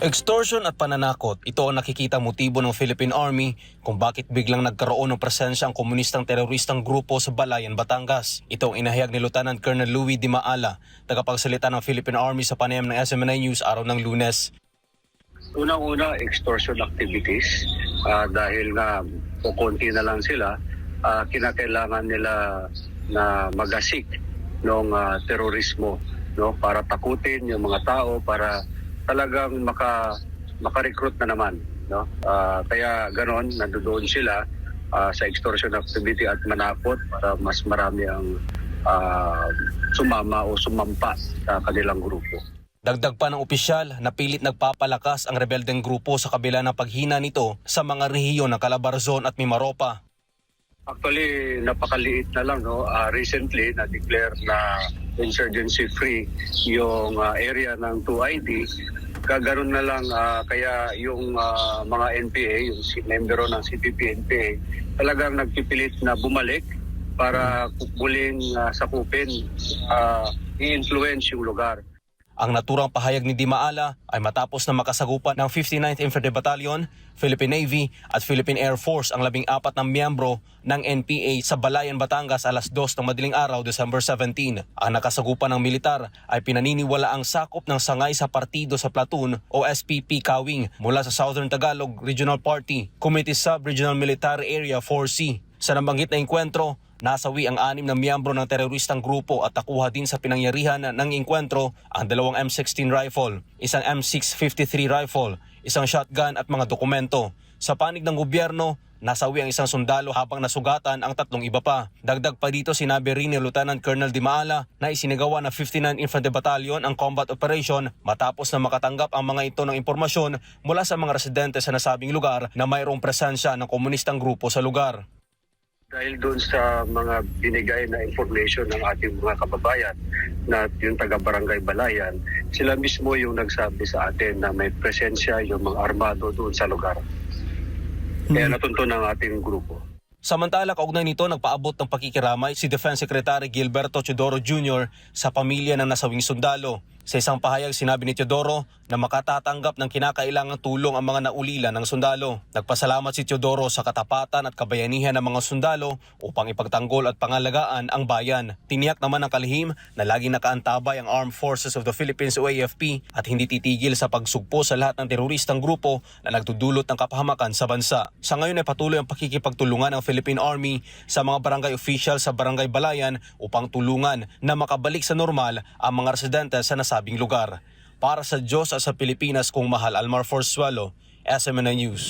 Extortion at pananakot, ito ang nakikita motibo ng Philippine Army kung bakit biglang nagkaroon ng presensya ang komunistang teroristang grupo sa Balayan, Batangas. Ito ang inahayag ni Lieutenant Colonel Louis Di Maala, tagapagsalita ng Philippine Army sa panayam ng SMNI News araw ng lunes. Unang-una, extortion activities Ah, dahil nga kukunti na lang sila, ah, kinakailangan nila na magasik ng terorismo no para takutin yung mga tao para talagang maka maka-recruit na naman no Ah, kaya ganon nandoon sila ah, sa extortion activity at manakot para mas marami ang ah, sumama o sumampa sa kanilang grupo. Dagdag pa ng opisyal na pilit nagpapalakas ang rebeldeng grupo sa kabila ng paghina nito sa mga rehiyon ng Calabarzon at Mimaropa. Actually, napakaliit na lang. No? Ah, recently, na-declare na insurgency free yung ah, area ng 2ID. Kagaroon na lang, ah, kaya yung ah, mga NPA, yung membro ng CPP-NPA, talagang nagpipilit na bumalik para muling uh, sakupin, ah, i-influence yung lugar. Ang naturang pahayag ni Di Maala ay matapos na makasagupan ng 59th Infantry Battalion, Philippine Navy at Philippine Air Force ang labing apat na miyembro ng NPA sa Balayan, Batangas alas 2 ng madaling araw, December 17. Ang nakasagupan ng militar ay pinaniniwala ang sakop ng sangay sa partido sa platoon o SPP Kawing mula sa Southern Tagalog Regional Party, Committee Sub-Regional Military Area 4C. Sa nabanggit na enkwentro, Nasawi ang anim na miyembro ng teroristang grupo at nakuha din sa pinangyarihan ng enkwentro ang dalawang M16 rifle, isang M653 rifle, isang shotgun at mga dokumento. Sa panig ng gobyerno, nasawi ang isang sundalo habang nasugatan ang tatlong iba pa. Dagdag pa dito sinabi rin ni Lieutenant Colonel Di Maala na isinagawa ng 59 Infantry Battalion ang combat operation matapos na makatanggap ang mga ito ng impormasyon mula sa mga residente sa nasabing lugar na mayroong presensya ng komunistang grupo sa lugar. Dahil doon sa mga binigay na information ng ating mga kababayan na yung taga-barangay Balayan, sila mismo yung nagsabi sa atin na may presensya yung mga armado doon sa lugar. Kaya natunto ng ating grupo. Samantala, kaugnay nito, nagpaabot ng pakikiramay si Defense Secretary Gilberto Chodoro Jr. sa pamilya ng nasawing sundalo. Sa isang pahayag, sinabi ni Teodoro na makatatanggap ng kinakailangang tulong ang mga naulila ng sundalo. Nagpasalamat si Teodoro sa katapatan at kabayanihan ng mga sundalo upang ipagtanggol at pangalagaan ang bayan. Tiniyak naman ng kalihim na laging nakaantabay ang Armed Forces of the Philippines o AFP at hindi titigil sa pagsugpo sa lahat ng teroristang grupo na nagdudulot ng kapahamakan sa bansa. Sa ngayon ay patuloy ang pakikipagtulungan ng Philippine Army sa mga barangay official sa Barangay Balayan upang tulungan na makabalik sa normal ang mga residente sa nasabing lugar. Para sa Diyos at sa Pilipinas kung mahal Almar Forzuelo, SMNI News.